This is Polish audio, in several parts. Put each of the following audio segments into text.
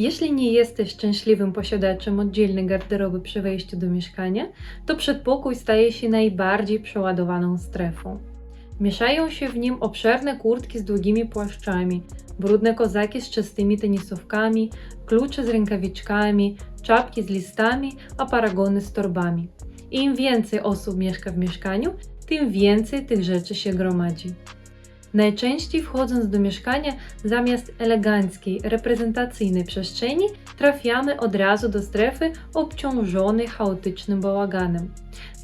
Jeśli nie jesteś szczęśliwym posiadaczem oddzielnej garderoby przy wejściu do mieszkania, to przedpokój staje się najbardziej przeładowaną strefą. Mieszają się w nim obszerne kurtki z długimi płaszczami, brudne kozaki z czystymi tenisówkami, klucze z rękawiczkami, czapki z listami, a paragony z torbami. Im więcej osób mieszka w mieszkaniu, tym więcej tych rzeczy się gromadzi. Najczęściej wchodząc do mieszkania, zamiast eleganckiej, reprezentacyjnej przestrzeni, trafiamy od razu do strefy obciążonej chaotycznym bałaganem.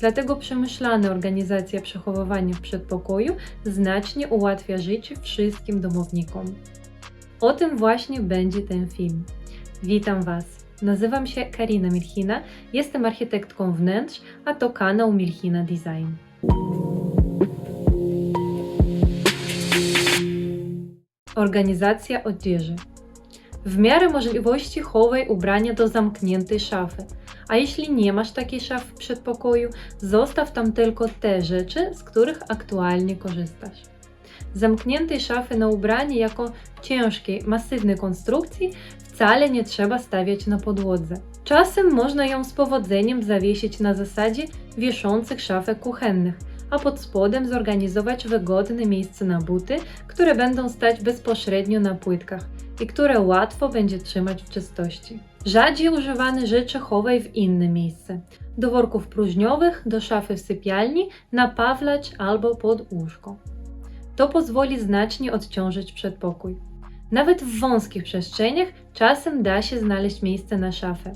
Dlatego przemyślana organizacja przechowywania w przedpokoju znacznie ułatwia życie wszystkim domownikom. O tym właśnie będzie ten film. Witam Was. Nazywam się Karina Milchina, jestem architektką wnętrz, a to kanał Milchina Design. Organizacja odzieży. W miarę możliwości chowaj ubrania do zamkniętej szafy, a jeśli nie masz takiej szafy w przedpokoju, zostaw tam tylko te rzeczy, z których aktualnie korzystasz. Zamkniętej szafy na ubranie jako ciężkiej, masywnej konstrukcji wcale nie trzeba stawiać na podłodze. Czasem można ją z powodzeniem zawiesić na zasadzie wieszących szafek kuchennych, a pod spodem zorganizować wygodne miejsce na buty, które będą stać bezpośrednio na płytkach i które łatwo będzie trzymać w czystości. Rzadziej używane rzeczy chowaj w inne miejsce. Do worków próżniowych, do szafy w sypialni, na pawlacz albo pod łóżko. To pozwoli znacznie odciążyć przedpokój. Nawet w wąskich przestrzeniach czasem da się znaleźć miejsce na szafę.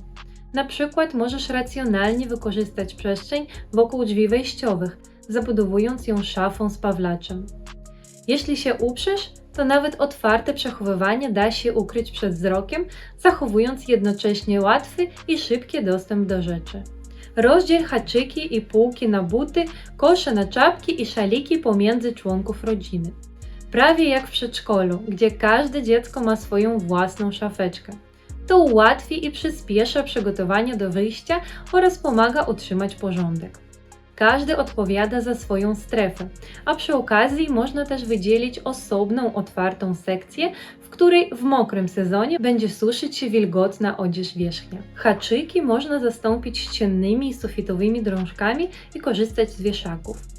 Na przykład możesz racjonalnie wykorzystać przestrzeń wokół drzwi wejściowych, zabudowując ją szafą z pawlaczem. Jeśli się uprzesz, to nawet otwarte przechowywanie da się ukryć przed wzrokiem, zachowując jednocześnie łatwy i szybki dostęp do rzeczy. Rozdziel haczyki i półki na buty, kosze na czapki i szaliki pomiędzy członków rodziny. Prawie jak w przedszkolu, gdzie każde dziecko ma swoją własną szafeczkę. To ułatwi i przyspiesza przygotowanie do wyjścia oraz pomaga utrzymać porządek. Każdy odpowiada za swoją strefę, a przy okazji można też wydzielić osobną otwartą sekcję, w której w mokrym sezonie będzie suszyć się wilgotna odzież wierzchnia. Haczyki można zastąpić ściennymi i sufitowymi drążkami i korzystać z wieszaków.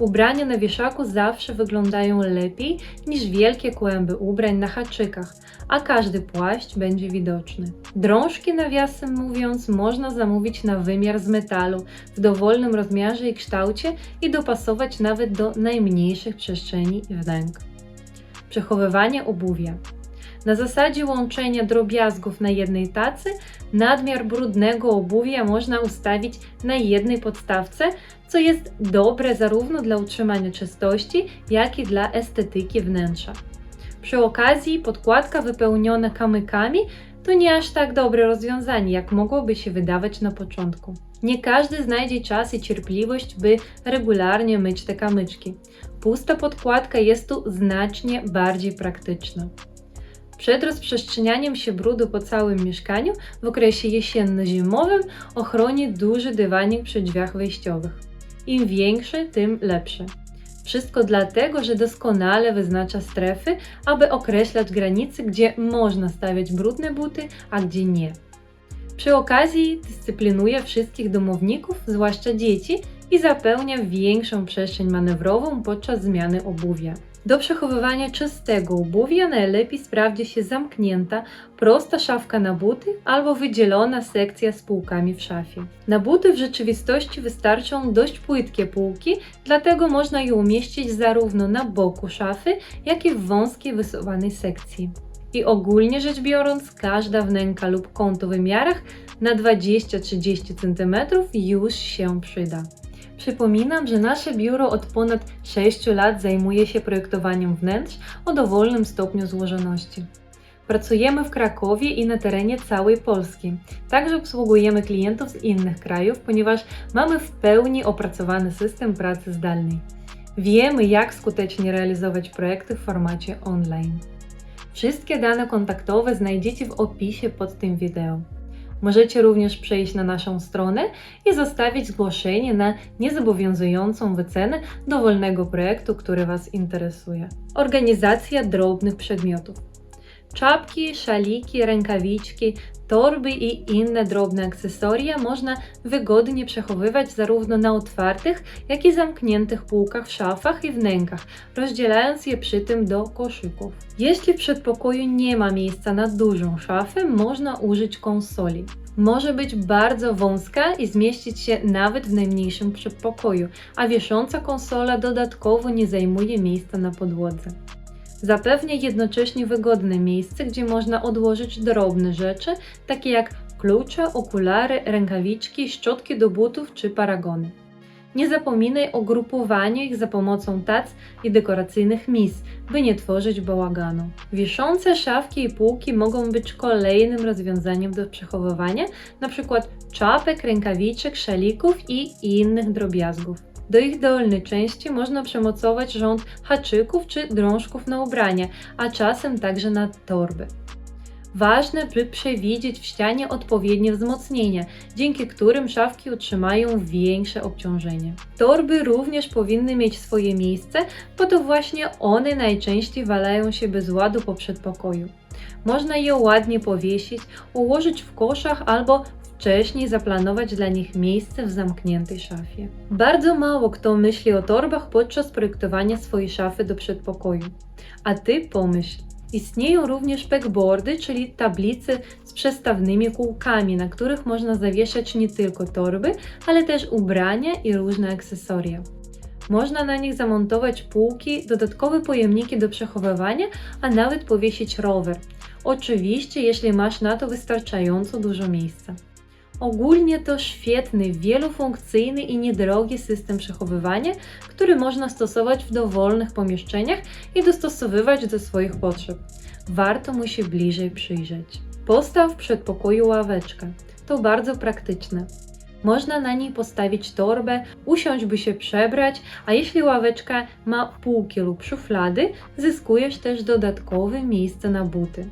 Ubrania na wieszaku zawsze wyglądają lepiej niż wielkie kłęby ubrań na haczykach, a każdy płaszcz będzie widoczny. Drążki, nawiasem mówiąc, można zamówić na wymiar z metalu w dowolnym rozmiarze i kształcie i dopasować nawet do najmniejszych przestrzeni wnęk. Przechowywanie obuwia. Na zasadzie łączenia drobiazgów na jednej tacy, nadmiar brudnego obuwia można ustawić na jednej podstawce, co jest dobre zarówno dla utrzymania czystości, jak i dla estetyki wnętrza. Przy okazji podkładka wypełniona kamykami to nie aż tak dobre rozwiązanie, jak mogłoby się wydawać na początku. Nie każdy znajdzie czas i cierpliwość, by regularnie myć te kamyczki. Pusta podkładka jest tu znacznie bardziej praktyczna. Przed rozprzestrzenianiem się brudu po całym mieszkaniu w okresie jesienno-zimowym ochroni duży dywanik przy drzwiach wejściowych. Im większy, tym lepszy. Wszystko dlatego, że doskonale wyznacza strefy, aby określać granice, gdzie można stawiać brudne buty, a gdzie nie. Przy okazji dyscyplinuje wszystkich domowników, zwłaszcza dzieci, i zapełnia większą przestrzeń manewrową podczas zmiany obuwia. Do przechowywania czystego obuwia najlepiej sprawdzi się zamknięta, prosta szafka na buty albo wydzielona sekcja z półkami w szafie. Na buty w rzeczywistości wystarczą dość płytkie półki, dlatego można je umieścić zarówno na boku szafy, jak i w wąskiej wysuwanej sekcji. I ogólnie rzecz biorąc, każda wnęka lub kąt o wymiarach na 20-30 cm już się przyda. Przypominam, że nasze biuro od ponad 6 lat zajmuje się projektowaniem wnętrz o dowolnym stopniu złożoności. Pracujemy w Krakowie i na terenie całej Polski. Także obsługujemy klientów z innych krajów, ponieważ mamy w pełni opracowany system pracy zdalnej. Wiemy, jak skutecznie realizować projekty w formacie online. Wszystkie dane kontaktowe znajdziecie w opisie pod tym wideo. Możecie również przejść na naszą stronę i zostawić zgłoszenie na niezobowiązującą wycenę dowolnego projektu, który Was interesuje. Organizacja drobnych przedmiotów. Czapki, szaliki, rękawiczki, torby i inne drobne akcesoria można wygodnie przechowywać zarówno na otwartych, jak i zamkniętych półkach w szafach i wnękach, rozdzielając je przy tym do koszyków. Jeśli w przedpokoju nie ma miejsca na dużą szafę, można użyć konsoli. Może być bardzo wąska i zmieścić się nawet w najmniejszym przedpokoju, a wiesząca konsola dodatkowo nie zajmuje miejsca na podłodze. Zapewnia jednocześnie wygodne miejsce, gdzie można odłożyć drobne rzeczy, takie jak klucze, okulary, rękawiczki, szczotki do butów czy paragony. Nie zapominaj o grupowaniu ich za pomocą tac i dekoracyjnych mis, by nie tworzyć bałaganu. Wiszące szafki i półki mogą być kolejnym rozwiązaniem do przechowywania, np. czapek, rękawiczek, szalików i innych drobiazgów. Do ich dolnej części można przymocować rząd haczyków czy drążków na ubrania, a czasem także na torby. Ważne, by przewidzieć w ścianie odpowiednie wzmocnienia, dzięki którym szafki utrzymają większe obciążenie. Torby również powinny mieć swoje miejsce, bo to właśnie one najczęściej walają się bez ładu po przedpokoju. Można je ładnie powiesić, ułożyć w koszach albo wcześniej zaplanować dla nich miejsce w zamkniętej szafie. Bardzo mało kto myśli o torbach podczas projektowania swojej szafy do przedpokoju. A ty pomyśl, Istnieją również pegboardy, czyli tablice z przestawnymi kółkami, na których można zawieszać nie tylko torby, ale też ubrania i różne akcesoria. Można na nich zamontować półki, dodatkowe pojemniki do przechowywania, a nawet powiesić rower. Oczywiście, jeśli masz na to wystarczająco dużo miejsca. Ogólnie to świetny, wielofunkcyjny i niedrogi system przechowywania, który można stosować w dowolnych pomieszczeniach i dostosowywać do swoich potrzeb. Warto mu się bliżej przyjrzeć. Postaw w przedpokoju ławeczkę. To bardzo praktyczne. Można na niej postawić torbę, usiąść by się przebrać, a jeśli ławeczka ma półki lub szuflady, zyskujesz też dodatkowe miejsce na buty.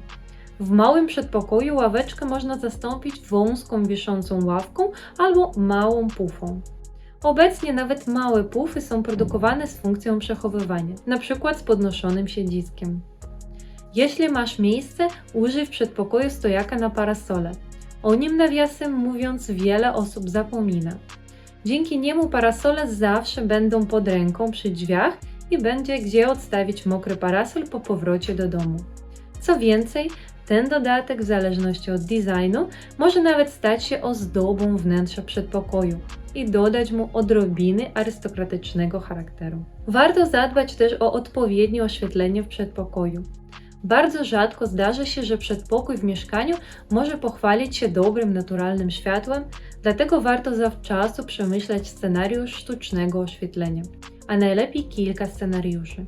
W małym przedpokoju ławeczkę można zastąpić wąską wiszącą ławką albo małą pufą. Obecnie nawet małe pufy są produkowane z funkcją przechowywania, np. z podnoszonym siedziskiem. Jeśli masz miejsce, użyj w przedpokoju stojaka na parasole. O nim nawiasem mówiąc wiele osób zapomina. Dzięki niemu parasole zawsze będą pod ręką przy drzwiach i będzie gdzie odstawić mokry parasol po powrocie do domu. Co więcej, ten dodatek, w zależności od designu, może nawet stać się ozdobą wnętrza przedpokoju i dodać mu odrobiny arystokratycznego charakteru. Warto zadbać też o odpowiednie oświetlenie w przedpokoju. Bardzo rzadko zdarza się, że przedpokój w mieszkaniu może pochwalić się dobrym, naturalnym światłem, dlatego warto zawczasu przemyśleć scenariusz sztucznego oświetlenia, a najlepiej kilka scenariuszy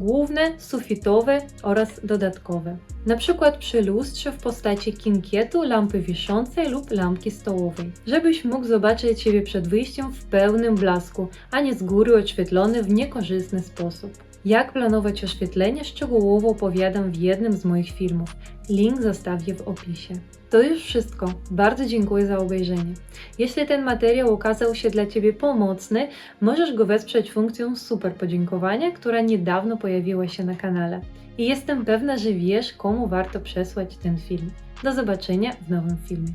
główne, sufitowe oraz dodatkowe. Na przykład przy lustrze w postaci kinkietu, lampy wiszącej lub lampki stołowej, żebyś mógł zobaczyć siebie przed wyjściem w pełnym blasku, a nie z góry oświetlony w niekorzystny sposób. Jak planować oświetlenie szczegółowo opowiadam w jednym z moich filmów. Link zostawię w opisie. To już wszystko. Bardzo dziękuję za obejrzenie. Jeśli ten materiał okazał się dla Ciebie pomocny, możesz go wesprzeć funkcją super podziękowania, która niedawno pojawiła się na kanale. I jestem pewna, że wiesz, komu warto przesłać ten film. Do zobaczenia w nowym filmie.